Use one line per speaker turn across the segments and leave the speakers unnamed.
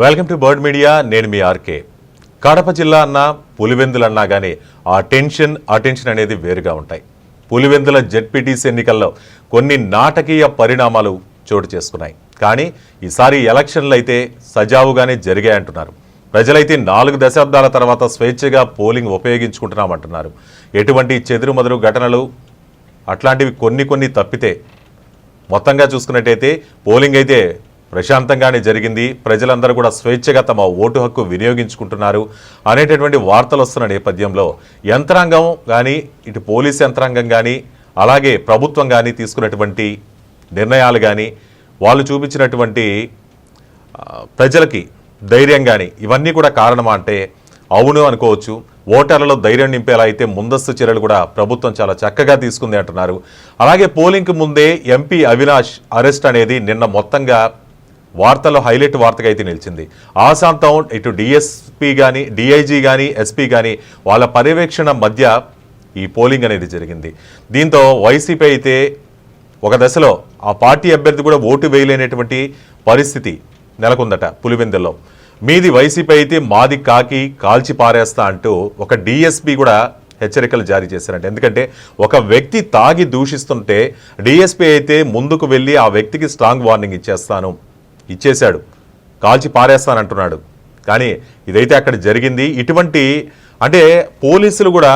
Welcome to bird media నేను మీ RK. Kadapa జిల్లా అన్నా పులివెందులు అన్నా కానీ ఆ టెన్షన్ అటెన్షన్ అనేది వేరుగా ఉంటాయి. పులివెందుల జెడ్పీటీసీ ఎన్నికల్లో కొన్ని నాటకీయ పరిణామాలు చోటు చేసుకున్నాయి. కానీ ఈసారి ఎలక్షన్లు అయితే సజావుగానే జరిగాయంటున్నారు. ప్రజలైతే నాలుగు దశాబ్దాల తర్వాత స్వేచ్ఛగా పోలింగ్ ఉపయోగించుకుంటున్నామంటున్నారు. ఎటువంటి చెదురుమదురు ఘటనలు అట్లాంటివి కొన్ని కొన్ని తప్పితే మొత్తంగా చూసుకున్నట్టయితే పోలింగ్ అయితే ప్రశాంతంగానే జరిగింది. ప్రజలందరూ కూడా స్వేచ్ఛగా తమ ఓటు హక్కు వినియోగించుకుంటున్నారు అనేటటువంటి వార్తలు వస్తున్న నేపథ్యంలో యంత్రాంగం కానీ ఇటు పోలీస్ యంత్రాంగం కానీ అలాగే ప్రభుత్వం కానీ తీసుకున్నటువంటి నిర్ణయాలు కానీ వాళ్ళు చూపించినటువంటి ప్రజలకి ధైర్యం కానీ ఇవన్నీ కూడా కారణమా అంటే అవును అనుకోవచ్చు. ఓటర్లలో ధైర్యం నింపేలా అయితే ముందస్తు చర్యలు కూడా ప్రభుత్వం చాలా చక్కగా తీసుకుంది అంటున్నారు. అలాగే పోలింగ్కి ముందే ఎంపీ అవినాష్ అరెస్ట్ అనేది నిన్న మొత్తంగా వార్తల్లో హైలైట్ వార్తగా అయితే నిలిచింది. ఆశాంతం ఇటు డిఎస్పీ కానీ డిఐజీ కానీ ఎస్పీ కానీ వాళ్ళ పర్యవేక్షణ మధ్య ఈ పోలింగ్ అనేది జరిగింది. దీంతో వైసీపీ అయితే ఒక దశలో ఆ పార్టీ అభ్యర్థి కూడా ఓటు వేయలేనటువంటి పరిస్థితి నెలకొందట పులివెందుల్లో. మీది వైసీపీ అయితే మాది కాకి కాల్చి పారేస్తా అంటూ ఒక డిఎస్పీ కూడా హెచ్చరికలు జారీ చేశారంట. ఎందుకంటే ఒక వ్యక్తి తాగి దూషిస్తుంటే డిఎస్పీ అయితే ముందుకు వెళ్ళి ఆ వ్యక్తికి స్ట్రాంగ్ వార్నింగ్ ఇచ్చేస్తాను. ఇచ్చేశాడు. కాల్చి పారేస్తానంటున్నాడు. కానీ ఇదైతే అక్కడ జరిగింది. ఇటువంటి అంటే పోలీసులు కూడా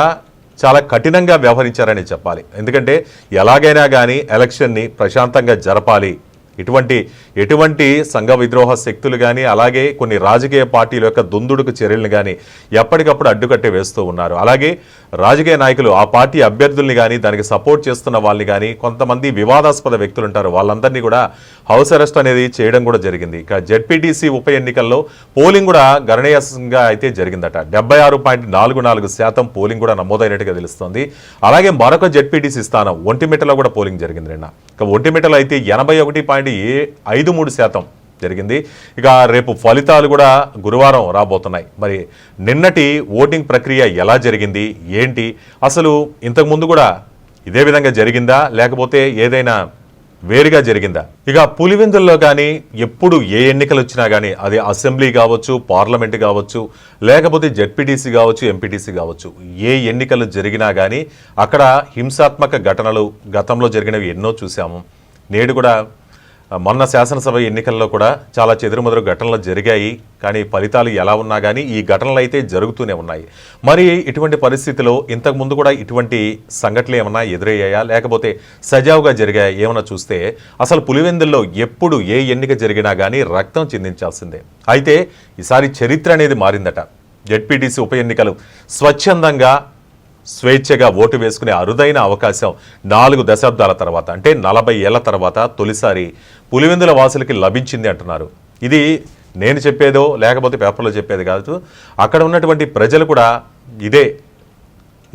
చాలా కఠినంగా వ్యవహరించారని చెప్పాలి. ఎందుకంటే ఎలాగైనా కానీ ఎలక్షన్ని ప్రశాంతంగా జరపాలి. ఇటువంటి ఎటువంటి సంఘ విద్రోహ శక్తులు కానీ అలాగే కొన్ని రాజకీయ పార్టీల యొక్క దుందుడుకు చర్యలను కానీ ఎప్పటికప్పుడు అడ్డుకట్టే వేస్తూ ఉన్నారు. అలాగే రాజకీయ నాయకులు ఆ పార్టీ అభ్యర్థుల్ని కానీ దానికి సపోర్ట్ చేస్తున్న వాళ్ళని కానీ కొంతమంది వివాదాస్పద వ్యక్తులు ఉంటారు. వాళ్ళందరినీ కూడా హౌస్ అరెస్ట్ అనేది చేయడం కూడా జరిగింది. ఇక జెడ్పీటీసీ ఉప ఎన్నికల్లో పోలింగ్ కూడా గణనీయంగా అయితే జరిగిందట. డెబ్బై ఆరు పాయింట్ నాలుగు నాలుగు శాతం పోలింగ్ కూడా నమోదైనట్టుగా తెలుస్తోంది. అలాగే మరొక జెడ్పీటీసీ స్థానం ఒంటిమిట్టలో కూడా పోలింగ్ జరిగింది నిన్న. ఇక ఒంటిమిట్టలో అయితే ఎనభై ఒకటి పాయింట్ ఏ ఐదు మూడు శాతం జరిగింది. ఇక రేపు ఫలితాలు కూడా గురువారం రాబోతున్నాయి. మరి నిన్నటి ఓటింగ్ ప్రక్రియ ఎలా జరిగింది? ఏంటి? అసలు ఇంతకుముందు కూడా ఇదే విధంగా జరిగిందా? లేకపోతే ఏదైనా వేరుగా జరిగిందా? ఇక పులివెందుల్లో కానీ ఎప్పుడు ఏ ఎన్నికలు వచ్చినా కానీ అది అసెంబ్లీ కావచ్చు పార్లమెంట్ కావచ్చు లేకపోతే జెడ్పీటీసీ కావచ్చు ఎంపీటీసీ కావచ్చు ఏ ఎన్నికలు జరిగినా కానీ అక్కడ హింసాత్మక ఘటనలు గతంలో జరిగినవి ఎన్నో చూసాము నేడు కూడా మొన్న శాసనసభ ఎన్నికల్లో కూడా చాలా చెదురుమదురు ఘటనలు జరిగాయి. కానీ ఫలితాలు ఎలా ఉన్నా కానీ ఈ ఘటనలు అయితే జరుగుతూనే ఉన్నాయి. మరి ఇటువంటి పరిస్థితిలో ఇంతకు ముందు కూడా ఇటువంటి సంఘటనలు ఏమన్నా ఎదురయ్యాయా? లేకపోతే సజావుగా జరిగాయా? ఏమన్నా చూస్తే అసలు పులివెందుల్లో ఎప్పుడు ఏ ఎన్నిక జరిగినా కానీ రక్తం చిందించాల్సిందే. అయితే ఈసారి చరిత్ర అనేది మారిందట. జెడ్పీటీసీ ఉప ఎన్నికలు స్వచ్ఛందంగా స్వేచ్ఛగా ఓటు వేసుకునే అరుదైన అవకాశం నాలుగు దశాబ్దాల తర్వాత అంటే నలభై ఏళ్ళ తర్వాత తొలిసారి పులివెందుల వాసులకి లభించింది అంటున్నారు. ఇది నేను చెప్పేదో లేకపోతే పేపర్లో చెప్పేది కాదు. అక్కడ ఉన్నటువంటి ప్రజలు కూడా ఇదే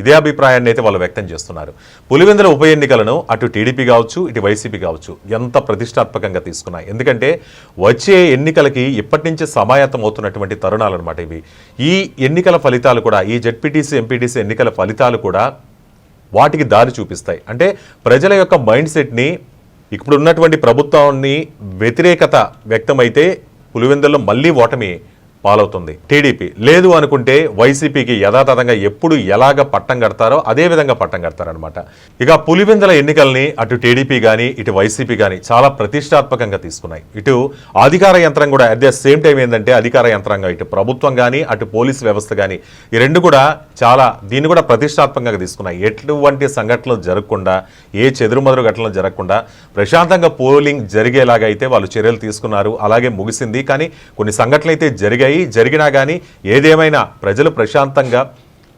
ఇదే అభిప్రాయాన్ని అయితే వాళ్ళు వ్యక్తం చేస్తున్నారు. పులివెందుల ఉప ఎన్నికలను అటు టీడీపీ కావచ్చు ఇటు వైసీపీ కావచ్చు ఎంత ప్రతిష్టాత్మకంగా తీసుకున్నాయి. ఎందుకంటే వచ్చే ఎన్నికలకి ఇప్పటి నుంచి సమాయత్తం అవుతున్నటువంటి తరుణాలు అనమాట ఇవి. ఈ ఎన్నికల ఫలితాలు కూడా ఈ జెడ్పీటీసీ ఎంపీటీసీ ఎన్నికల ఫలితాలు కూడా వాటికి దారి చూపిస్తాయి. అంటే ప్రజల యొక్క మైండ్ సెట్ని ఇప్పుడు ఉన్నటువంటి ప్రభుత్వాన్ని వ్యతిరేకత వ్యక్తమైతే పులివెందుల్లో మళ్ళీ ఓటమి పాలవుతుంది. టీడీపీ లేదు అనుకుంటే వైసీపీకి యథాతథంగా ఎప్పుడు ఎలాగ పట్టం కడతారో అదే విధంగా పట్టం కడతారనమాట ఇక పులివెందుల ఎన్నికల్ని అటు టీడీపీ కానీ ఇటు వైసీపీ కానీ చాలా ప్రతిష్టాత్మకంగా తీసుకున్నాయి. ఇటు అధికార యంత్రం కూడా అట్ ద సేమ్ టైం ఏంటంటే అధికార యంత్రాంగం ఇటు ప్రభుత్వం కానీ అటు పోలీస్ వ్యవస్థ కానీ ఈ రెండు కూడా చాలా దీన్ని కూడా ప్రతిష్టాత్మకంగా తీసుకున్నాయి. ఎటువంటి సంఘటనలు జరగకుండా ఏ చెదురుమదురు ఘటనలు జరగకుండా ప్రశాంతంగా పోలింగ్ జరిగేలాగా అయితే వాళ్ళు చర్యలు తీసుకున్నారు. అలాగే ముగిసింది. కానీ కొన్ని సంఘటనలు అయితే జరిగాయి. జరిగినా కానీ ఏదేమైనా ప్రజలు ప్రశాంతంగా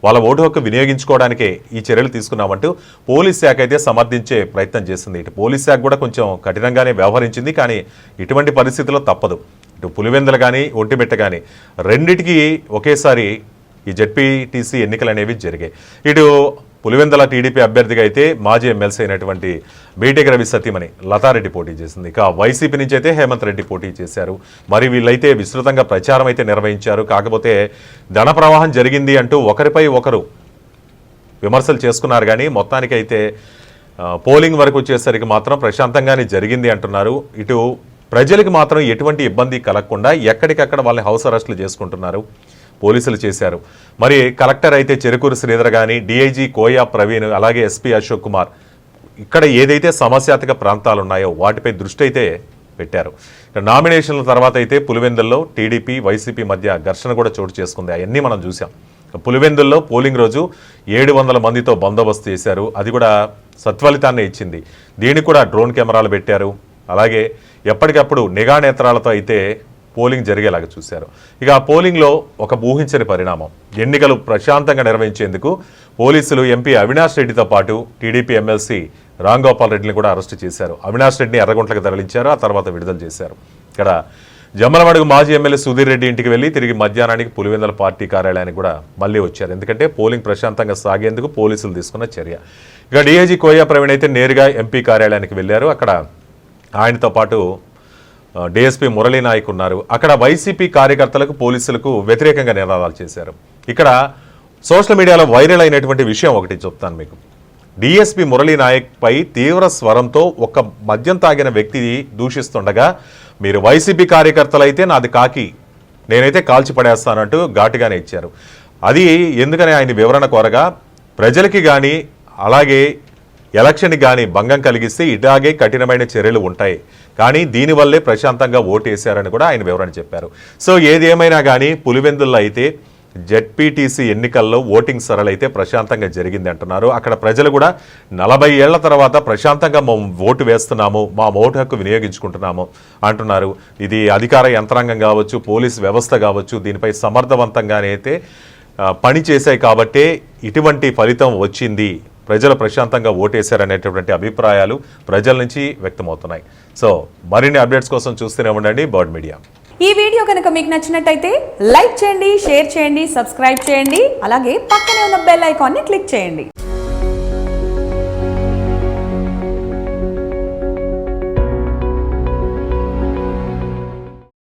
వాళ్ళ ఓటు హక్కు వినియోగించుకోవడానికే ఈ చర్యలు తీసుకున్నామంటూ పోలీస్ శాఖ అయితే సమర్థించే ప్రయత్నం చేసింది. ఇటు పోలీస్ శాఖ కూడా కొంచెం కఠినంగానే వ్యవహరించింది కానీ ఇటువంటి పరిస్థితుల్లో తప్పదు. ఇటు పులివెందులు కానీ ఒంటిమిట్ట కానీ రెండిటికి ఒకేసారి ఈ జెడ్పీటీసీ ఎన్నికలు అనేవి జరిగాయి. ఇటు పులివెందల టీడీపీ అభ్యర్థిగా అయితే మాజీ ఎమ్మెల్సీ అయినటువంటి బీటెక్ రవి సతీమణి లతారెడ్డి పోటీ చేసింది. ఇక వైసీపీ నుంచి అయితే హేమంత్ రెడ్డి పోటీ చేశారు. మరి వీళ్ళైతే విస్తృతంగా ప్రచారం అయితే నిర్వహించారు. కాకపోతే ధన ప్రవాహం జరిగింది అంటూ ఒకరిపై ఒకరు విమర్శలు చేసుకున్నారు. కానీ మొత్తానికైతే పోలింగ్ వరకు వచ్చేసరికి మాత్రం ప్రశాంతంగానే జరిగింది అంటున్నారు. ఇటు ప్రజలకు మాత్రం ఎటువంటి ఇబ్బంది కలగకుండా ఎక్కడికక్కడ వాళ్ళని హౌస్ అరెస్టులు చేసుకుంటున్నారు. పోలీసులు చేశారు. మరి కలెక్టర్ అయితే చెరుకూరు శ్రీధర్ కానీ డీఐజీ కోయా ప్రవీణ్ అలాగే ఎస్పీ అశోక్ కుమార్ ఇక్కడ ఏదైతే సమస్యాత్మక ప్రాంతాలు ఉన్నాయో వాటిపై దృష్టి అయితే పెట్టారు. నామినేషన్ల తర్వాత అయితే పులివెందుల్లో టీడీపీ వైసీపీ మధ్య ఘర్షణ కూడా చోటు చేసుకుంది. అవన్నీ మనం చూసాం పులివెందుల్లో పోలింగ్ రోజు ఏడు వందల మందితో బందోబస్తు చేశారు. అది కూడా సత్ఫలితాన్ని ఇచ్చింది. దీనికి కూడా డ్రోన్ కెమెరాలు పెట్టారు. అలాగే ఎప్పటికప్పుడు నిఘా నేత్రాలతో అయితే పోలింగ్ జరిగేలాగా చూశారు. ఇక ఆ పోలింగ్లో ఒక ఊహించని పరిణామం. ఎన్నికలు ప్రశాంతంగా నిర్వహించేందుకు పోలీసులు ఎంపీ అవినాష్ రెడ్డితో పాటు టీడీపీ ఎమ్మెల్సీ రాంగోపాల్ రెడ్డిని కూడా అరెస్టు చేశారు. అవినాష్ రెడ్డిని ఎర్రగుంట్లకు తరలించారు. ఆ తర్వాత విడుదల చేశారు. ఇక్కడ జమ్మలమడుగు మాజీ ఎమ్మెల్యే సుధీర్ రెడ్డి ఇంటికి వెళ్ళి తిరిగి మధ్యాహ్నానికి పులివెందల పార్టీ కార్యాలయానికి కూడా మళ్ళీ వచ్చారు. ఎందుకంటే పోలింగ్ ప్రశాంతంగా సాగేందుకు పోలీసులు తీసుకున్న చర్య. ఇక డీఐజీ కోయా ప్రవీణ్ అయితే నేరుగా ఎంపీ కార్యాలయానికి వెళ్ళారు. అక్కడ ఆయనతో పాటు డిఎస్పీ మురళీ నాయక్ ఉన్నారు. అక్కడ వైసీపీ కార్యకర్తలకు పోలీసులకు వ్యతిరేకంగా నినాదాలు చేశారు. ఇక్కడ సోషల్ మీడియాలో వైరల్ అయినటువంటి విషయం ఒకటి చెప్తాను మీకు. డిఎస్పీ మురళీ నాయక్ పై తీవ్ర స్వరంతో ఒక మద్యం తాగిన వ్యక్తి దూషిస్తుండగా మీరు వైసీపీ కార్యకర్తలు అయితే నాది కాకి నేనైతే కాల్చి పడేస్తానంటూ ఘాటుగానే ఇచ్చారు. అది ఎందుకని ఆయన వివరణ కోరగా ప్రజలకి కానీ అలాగే ఎలక్షన్కి కానీ భంగం కలిగిస్తే ఇలాగే కఠినమైన చర్యలు ఉంటాయి. కానీ దీనివల్లే ప్రశాంతంగా ఓటేశారని కూడా ఆయన వివరణ చెప్పారు. సో ఏది ఏమైనా కానీ పులివెందుల్లో అయితే జెడ్పీటీసీ ఎన్నికల్లో ఓటింగ్ సరళైతే ప్రశాంతంగా జరిగింది అంటున్నారు. అక్కడ ప్రజలు కూడా నలభై ఏళ్ళ తర్వాత ప్రశాంతంగా మేము ఓటు వేస్తున్నాము మా ఓటు హక్కు వినియోగించుకుంటున్నాము అంటున్నారు. ఇది అధికార యంత్రాంగం కావచ్చు పోలీస్ వ్యవస్థ కావచ్చు దీనిపై సమర్థవంతంగానే అయితే పని చేశాయి కాబట్టే ఇటువంటి ఫలితం వచ్చింది. ప్రజలు ప్రశాంతంగా ఓటేశారనేటటువంటి అభిప్రాయాలు ప్రజల నుంచి వ్యక్తమవుతున్నాయి. సో మరిన్ని అప్డేట్స్ కోసం చూస్తూనే ఉండండి బర్డ్ మీడియా.
ఈ వీడియో కనుక మీకు నచ్చినట్టయితే లైక్ చేయండి షేర్ చేయండి సబ్స్క్రైబ్ చేయండి అలాగే పక్కనే ఉన్న బెల్ ఐకాన్ని క్లిక్ చేయండి.